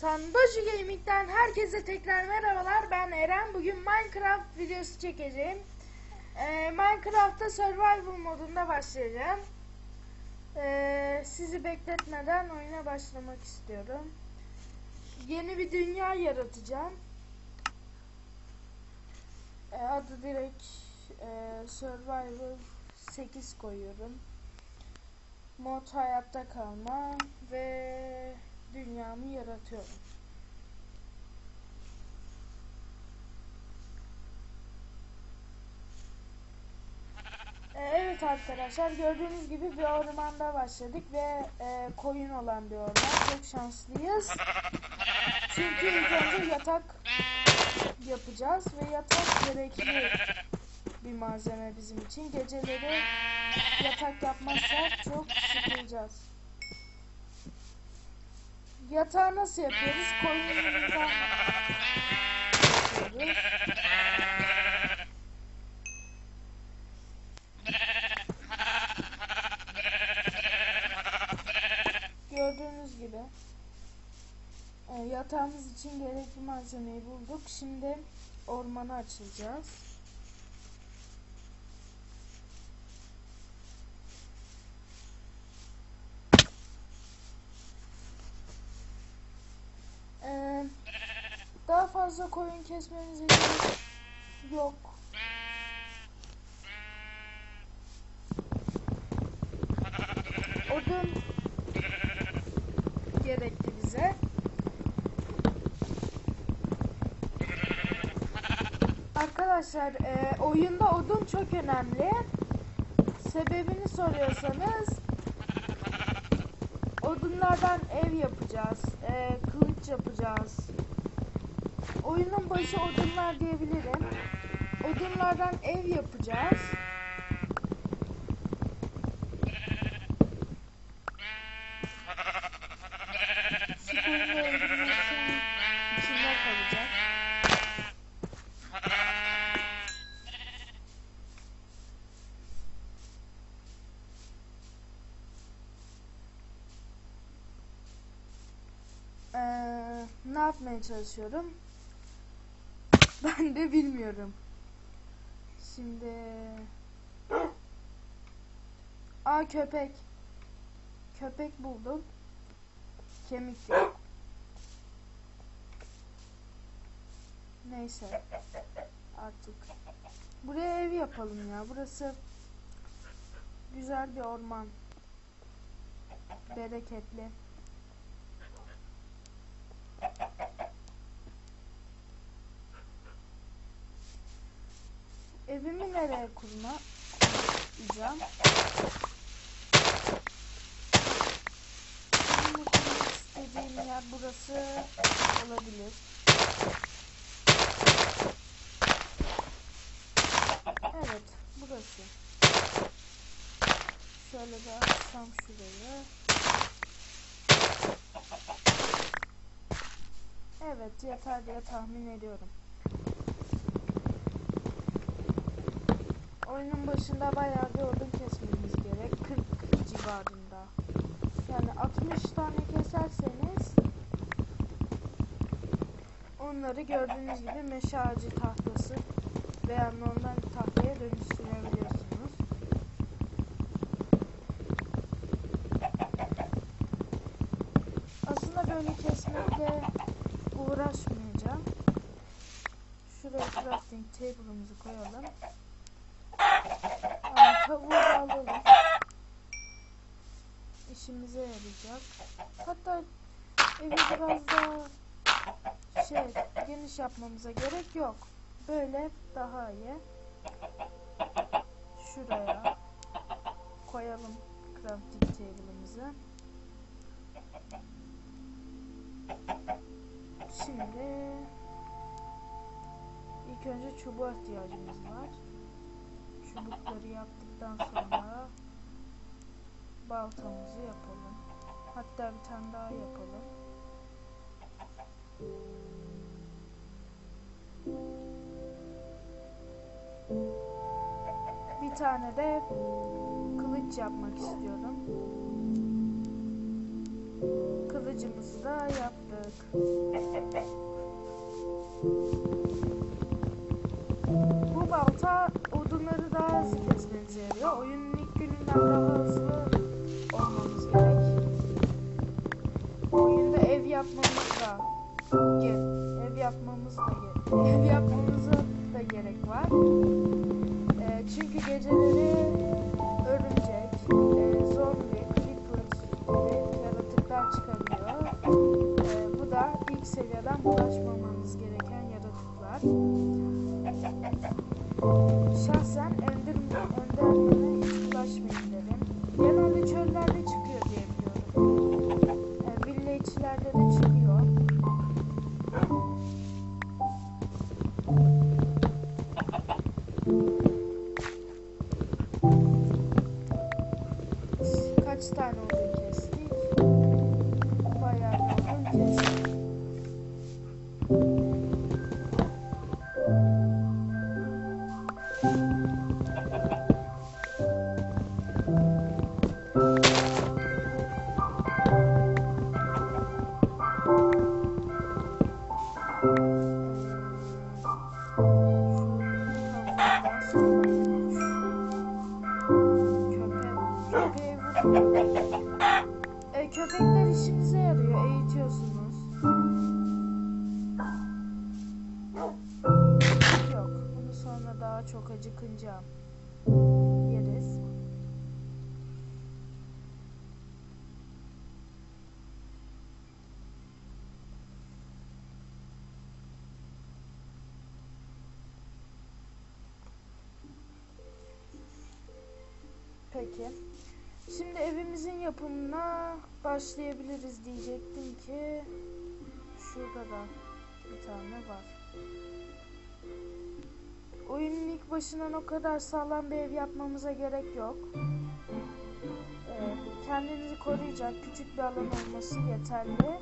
Sandoji Gaming'den herkese tekrar merhabalar. Ben Eren. Bugün Minecraft videosu çekeceğim. Ee, Minecraft'ta Survival modunda başlayacağım. Ee, sizi bekletmeden oyuna başlamak istiyorum. Yeni bir dünya yaratacağım. Ee, adı direkt e, Survival 8 koyuyorum. Mod hayatta kalma ve dünyamı yaratıyorum. Ee, Evet arkadaşlar gördüğünüz gibi bir ormanda başladık ve e, koyun olan bir orman. Çok şanslıyız. Çünkü ilk önce yatak yapacağız ve yatak gerekli bir malzeme bizim için. Geceleri yatak yapmazsak çok sıkılacağız. Yatağı nasıl yapıyoruz? Koyunumuzdan yapıyoruz. Gördüğünüz gibi e, yatağımız için gerekli malzemeyi bulduk. Şimdi ormana açılacağız. Ee, daha fazla koyun kesmenize yok. Odun gerekli bize. Arkadaşlar e, oyunda odun çok önemli. Sebebini soruyorsanız odunlardan ev yapacağız, e, kılıç yapacağız. Oyunun başı odunlar diyebilirim. Odunlardan ev yapacağız. Ee, ne yapmaya çalışıyorum? Ben de bilmiyorum. Şimdi Aa köpek. Köpek buldum. Kemik yok. Neyse. Artık. Buraya ev yapalım ya. Burası güzel bir orman. Bereketli. Evimi nereye kurma kuracağım? İstediğim yer burası olabilir. Evet, burası. Şöyle de açsam şurayı. Evet, yeter diye tahmin ediyorum. Oyunun başında bayağı bir odun kesmemiz gerek. 40 civarında. Yani 60 tane keserseniz onları gördüğünüz gibi meşe ağacı tahtası veya normal tahtaya dönüştürebiliyorsunuz. Aslında böyle kesmekle uğraşmayacağım. Şuraya crafting table'ımızı koyalım. Aa, tavuğu da alalım. İşimize yarayacak. Hatta evi biraz daha şey geniş yapmamıza gerek yok. Böyle daha iyi. Şuraya koyalım crafting table'ımızı. Şimdi ilk önce çubuğa ihtiyacımız var çubukları yaptıktan sonra baltamızı yapalım. Hatta bir tane daha yapalım. Bir tane de kılıç yapmak istiyorum. Kılıcımızı da yaptık. Bu balta odunları daha hızlı kesmenize yarıyor. Oyunun ilk gününden daha hızlı yapmamız da ge- ev yapmamız da ge- ev yapmamıza da gerek var. Ee, çünkü geceleri örümcek, e, zombi, creeper gibi yaratıklar çıkabiliyor. Ee, bu da ilk seviyeden bulaşmamanız gereken yaratıklar. Şahsen Kaç tane odun Peki. Şimdi evimizin yapımına başlayabiliriz diyecektim ki şurada da bir tane var. Oyunun ilk başından o kadar sağlam bir ev yapmamıza gerek yok. Ee, kendinizi koruyacak küçük bir alan olması yeterli.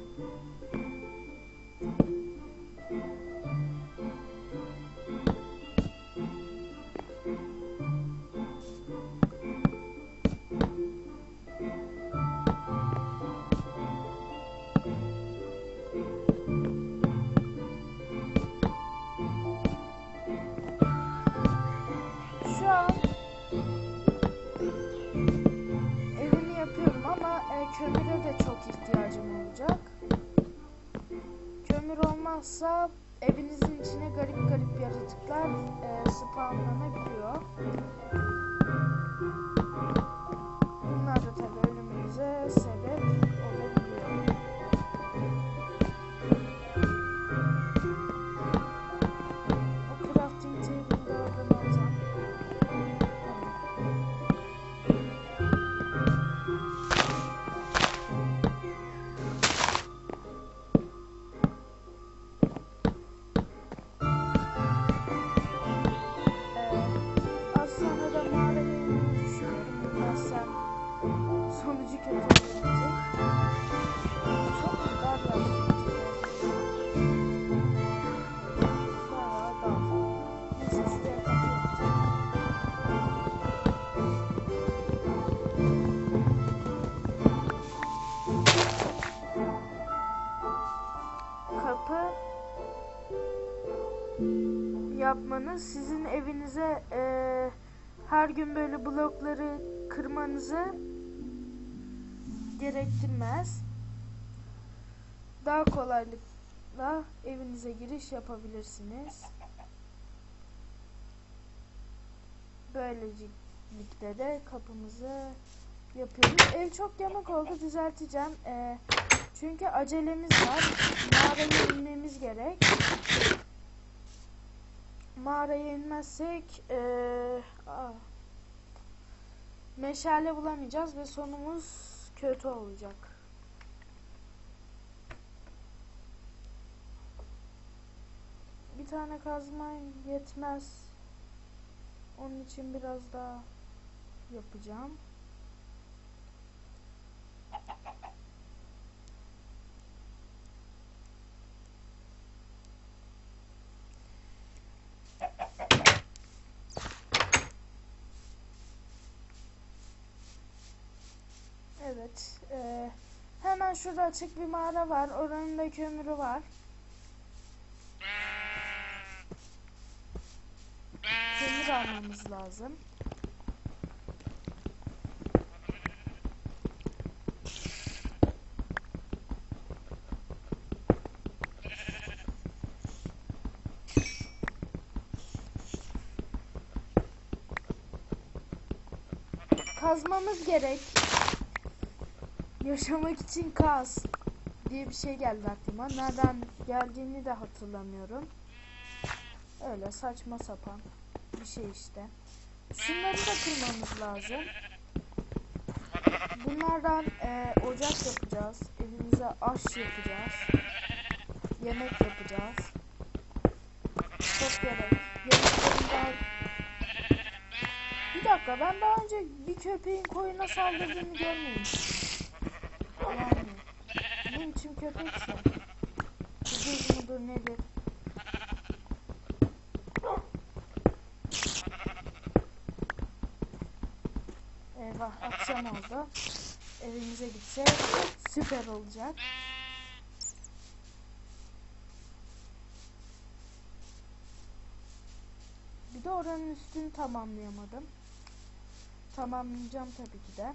Kömüre de çok ihtiyacım olacak. Kömür olmazsa evinizin içine garip garip yaratıklar e, spawnlanabiliyor. Bunlar da tabii ölümümüze sebep yapmanız sizin evinize eee, her gün böyle blokları kırmanızı gerektirmez. Daha kolaylıkla evinize giriş yapabilirsiniz. Böylelikle de kapımızı yapıyoruz. Ev çok yamak oldu düzelteceğim. Eee, çünkü acelemiz var. Mağaraya inmemiz gerek mağaraya inmezsek eee, aa, meşale bulamayacağız ve sonumuz kötü olacak. Bir tane kazma yetmez. Onun için biraz daha yapacağım. Evet. hemen hemen şurada açık bir mağara var. Oranın da kömürü var. Kömür almamız lazım. Kazmamız gerek. Yaşamak için kaz diye bir şey geldi aklıma. Nereden geldiğini de hatırlamıyorum. Öyle saçma sapan bir şey işte. Şunları da kırmamız lazım. Bunlardan e, ocak yapacağız. Evimize aş yapacağız. Yemek yapacağız. Çok gerek. Yemeklerinden... Bir dakika ben daha önce bir köpeğin koyuna saldırdığını görmemiştim. Ne biçim köpekse. Kuduz mudur nedir? Eyvah akşam oldu. Evimize gitsek süper olacak. Bir de oranın üstünü tamamlayamadım. Tamamlayacağım tabii ki de.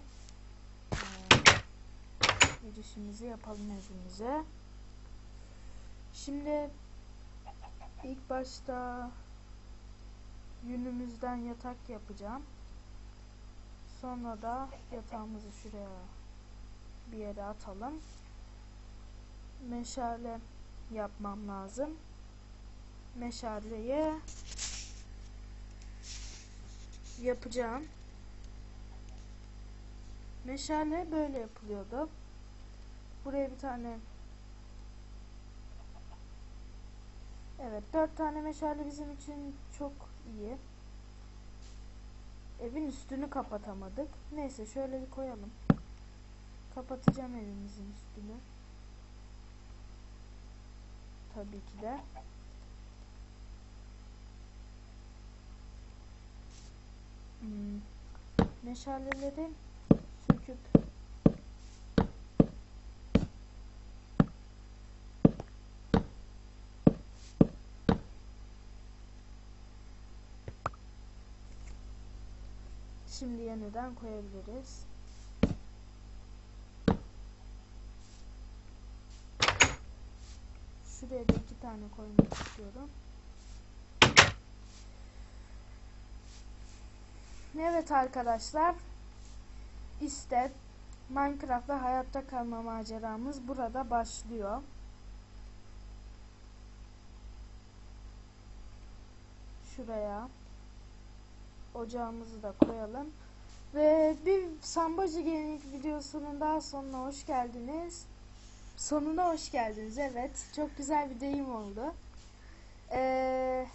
Girişimizi yapalım evimize. Şimdi ilk başta yünümüzden yatak yapacağım. Sonra da yatağımızı şuraya bir yere atalım. Meşale yapmam lazım. Meşaleyi yapacağım. Meşale böyle yapılıyordu. Buraya bir tane Evet, dört tane meşale bizim için çok iyi. Evin üstünü kapatamadık. Neyse şöyle bir koyalım. Kapatacağım evimizin üstünü. Tabii ki de. Hmm. Meşaleleri söküp Şimdi yeniden koyabiliriz. Şuraya da iki tane koymak istiyorum. Evet arkadaşlar. İşte Minecraft'ta hayatta kalma maceramız burada başlıyor. Şuraya ocağımızı da koyalım. Ve bir Sambacı Gaming videosunun daha sonuna hoş geldiniz. Sonuna hoş geldiniz evet. Çok güzel bir deyim oldu. Ee,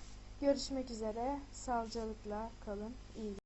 görüşmek üzere. Sağlıcakla kalın. İyi